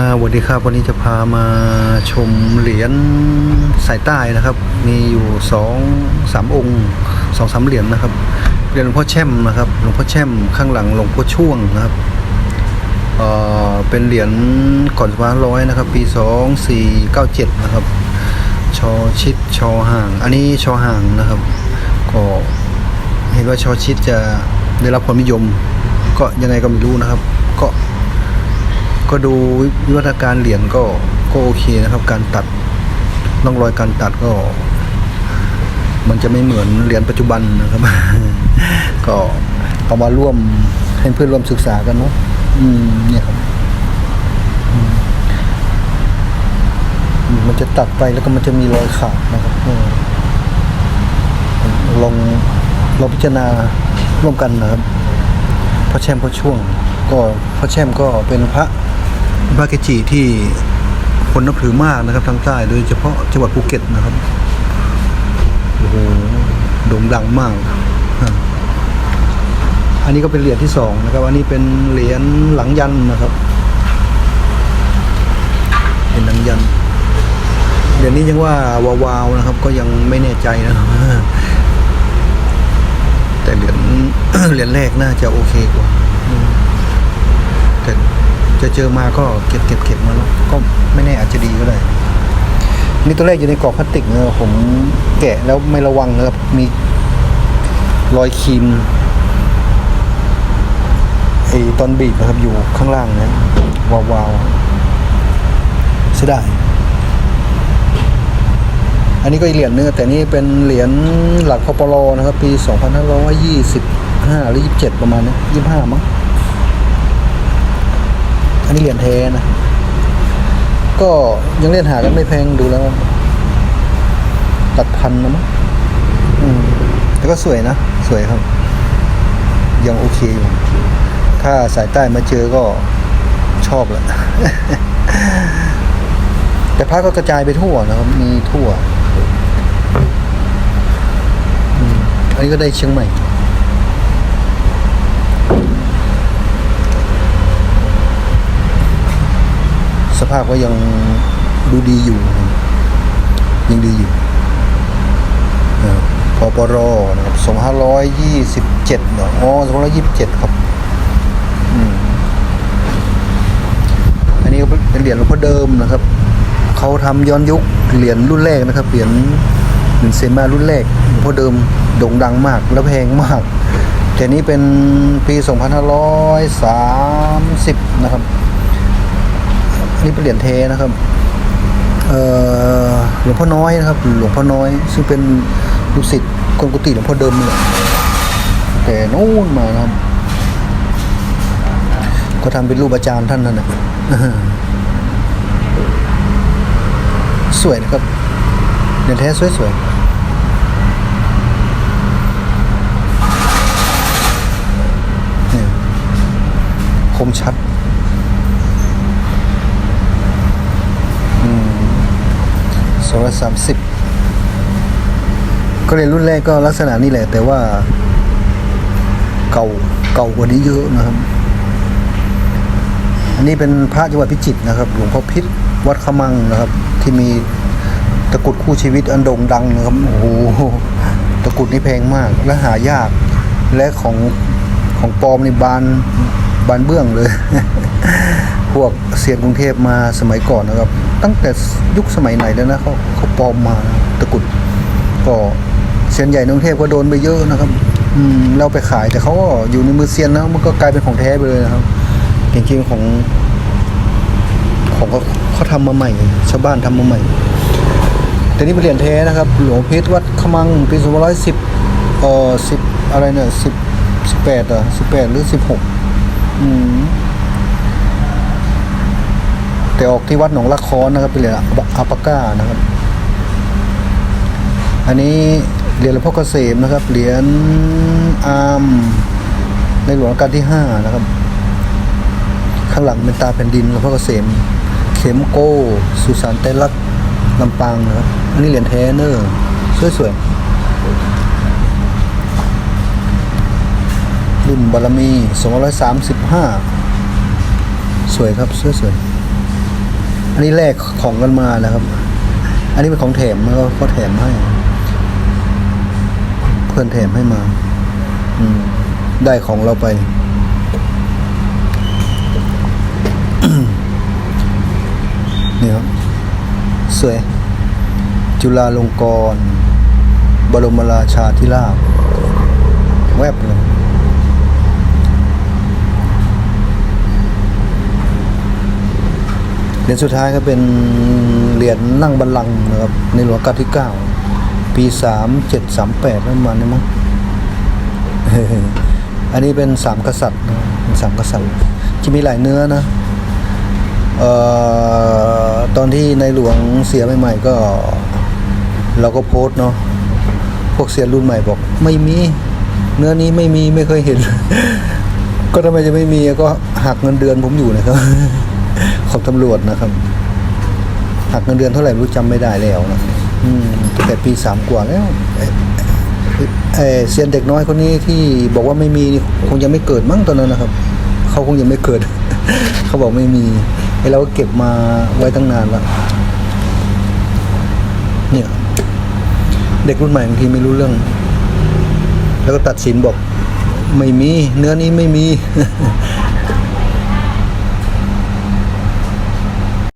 สวัสดีครับวันนี้จะพามาชมเหรียญสายใต้นะครับ มีอยู่สองสามองค์สองสามเหรียญนะครับเหรียญหลวงพ่อแช่มนะครับหลวงพ่อแช่มข้างหลังหลวงพ่อช่วงนะครับเอ่อเป็นเหรียญก่อนสองร้อยนะครับ ปีสองสี่เก้าเจ็ดนะครับ ชอชิดชอห่าง อันนี้ชอห่างนะครับ ก็เห็นว่าชอชิดจะได้รับความนิยม ก็ยังไงก็ไม่รู้นะครับ ก็ ก็ดูวิวัฒนาการเหรียญก็ก็โอเคนะครับ การตัดร่องรอยการตัดก็ มันจะไม่เหมือนเหรียญปัจจุบันนะครับ ก็เอามาร่วมให้เพื่อนร่วมศึกษากันเนาะอืมเนี่ยครับมันจะตัดไปแล้วก็มันจะมีรอยขาดนะครับลองลองพิจารณาร่วมกันนะครับพระแช่มพระช่วง ก็พระแช่มก็เป็นพระ พระเกจิที่คนนับถือมากนะครับ ทางใต้โดยเฉพาะจังหวัดภูเก็ตนะครับโอ้โหโด่งดังมาก อันนี้ก็เป็นเหรียญที่สองนะครับ อันนี้เป็นเหรียญหลังยันนะครับเป็นหลังยันเหรียญนี้ยังว่าวาวๆนะครับ ก็ยังไม่แน่ใจนะครับแต่เหรียญเหรียญแรกน่าจะโอเคกว่าแต่ จะเจอมาก็เก็บเก็บเก็บมาแล้วก็ไม่แน่อาจจะดีก็ได้ นี่ตัวแรกอยู่ในกรอบพลาสติกนะผมแกะแล้วไม่ระวังนะครับมีรอยครีมไอตอนบีบนะครับอยู่ข้างล่างนะวาวาวเสียดายอันนี้ก็อีกเหรียญนึงแต่นี่เป็นเหรียญหลักพปรนะครับ ปี 2525 หรือ 27 ประมาณนี้25 มั้ง อันนี้เหรียญแท้นะ ก็ยังเล่นหากันไม่แพงดูแล้วหลักพันนะมั้งอืมแต่ก็สวยนะ สวยครับ ยังโอเคอยู่ ถ้าสายใต้มาเจอก็ชอบแหละแต่พระก็กระจายไปทั่วนะครับ มีทั่ว อันนี้ก็ได้เชียงใหม่ ภาพก็ยังดูดีอยู่ ยังดีอยู่นะครับพปรนะครับ2527เนาะอ๋อ2527ครับอันนี้เป็นเหรียญหลวงพ่อเดิมนะครับเขาทำย้อนยุคเหรียญรุ่นแรกนะครับเหรียญเหรียญเซมารุ่นแรกหลวงพ่อเดิมโด่งดังมากแล้วแพงมากแต่นี้เป็นปี 2530 นะครับ นี่เป็นเหรียญเทนะครับหลวงพ่อน้อยนะครับ หลวงพ่อน้อย ซึ่งเป็นลูกศิษย์คนกุฏิหลวงพ่อเดิมเนี่ยแต่นู่นมานะครับก็ทำเป็นรูปอาจารย์ท่านนั่นนะสวยนะครับเหรียญแท้สวยๆเนี่ยคมชัด สองร้อยสามสิบก็เรียนรุ่นแรกก็ลักษณะนี้แหละ แต่ว่า เก่าเก่ากว่านี้เยอะนะครับ อันนี้เป็นพระจังหวัดพิจิตรนะครับ หลวงพ่อพิษวัดขมังนะครับ ที่มีตะกุดคู่ชีวิตอันโด่งดังนะครับโอ้โหตะกุดนี่แพงมากและหายาก และของของปลอมในบาน บานเบื้องเลย พวกเซียนกรุงเทพมาสมัยก่อนนะครับ ตั้งแต่ยุคสมัยไหนแล้วนะเขาเขาปลอมมาตะกุดก็เซียนใหญ่กรุงเทพก็โดนไปเยอะนะครับอืมเราไปขายแต่เขาก็อยู่ในมือเซียนนะมันก็กลายเป็นของแท้ไปเลยนะครับจริงๆของของเขาเขาทำมาใหม่ชาวบ้านทำมาใหม่ แต่นี่เป็นเหรียญแท้นะครับ หลวงพชรวัดขมังปีสองร้อยสิบเอ่อสิบอะไรเนี่ยสิบสิบแปดอะสิบแปดหรือสิบหก แต่ออกที่วัดหนองละครนะครับเป็นเหรียญอัปาก้านะครับ อันนี้เหรียญหลวงพ่อเกษมนะครับ เหรียญอาร์มในหลวงรัชกาลที่ห้านะครับ ข้างหลังเป็นตาแผ่นดินหลวงพ่อเกษม เข็มโก้ สุสานเตลักลำปางนะครับ อันนี้เหรียญแทเนอร์สวยๆ รุ่นบารมี 235 สวยครับสวยๆนนี้แลกของกันมานะครับ อันนี้เป็นของแถมเขาเขาแถมให้ เพื่อนแถมให้มาอืมได้ของเราไป นี่ครับ สวย จุฬาลงกรณ์บรมราชาธิราชแวบเลย เห รียญสุดท้ายก็เป็นเหรียญนั่งบัลลังก์นะครับในหลวงกาลที่เก้าปีสามเจ็ดสามแปดประมาณนี้มั้งอันนี้เป็นสามกษัตริย์นะเป็นสามกษัตริย์จะมีหลายเนื้อนะเอ่อตอนที่ในหลวงเสียใหม่ๆก็ เราก็โพสต์เนาะพวกเสียรุ่นใหม่บอก ไม่มี เนื้อนี้ไม่มีไม่เคยเห็น ก็ทำไมจะไม่มีก็หักเงินเดือนผมอยู่นะครับ ของตำรวจนะครับหักเงินเดือนเท่าไหร่รู้จำไม่ได้แล้วนะอืมตั้งแต่ปีสามกว่าแล้วเออเซียนเด็กน้อยคนนี้ที่บอกว่าไม่มีนี่คงยังไม่เกิดมั้งตอนนั้นนะครับ เขาคงยังไม่เกิด เขาบอกไม่มีไอ้เราก็เก็บมาไว้ตั้งนานแล้วเนี่ย เด็กรุ่นใหม่บางทีไม่รู้เรื่อง แล้วก็ตัดสินบอก ไม่มี เนื้อนี้ไม่มี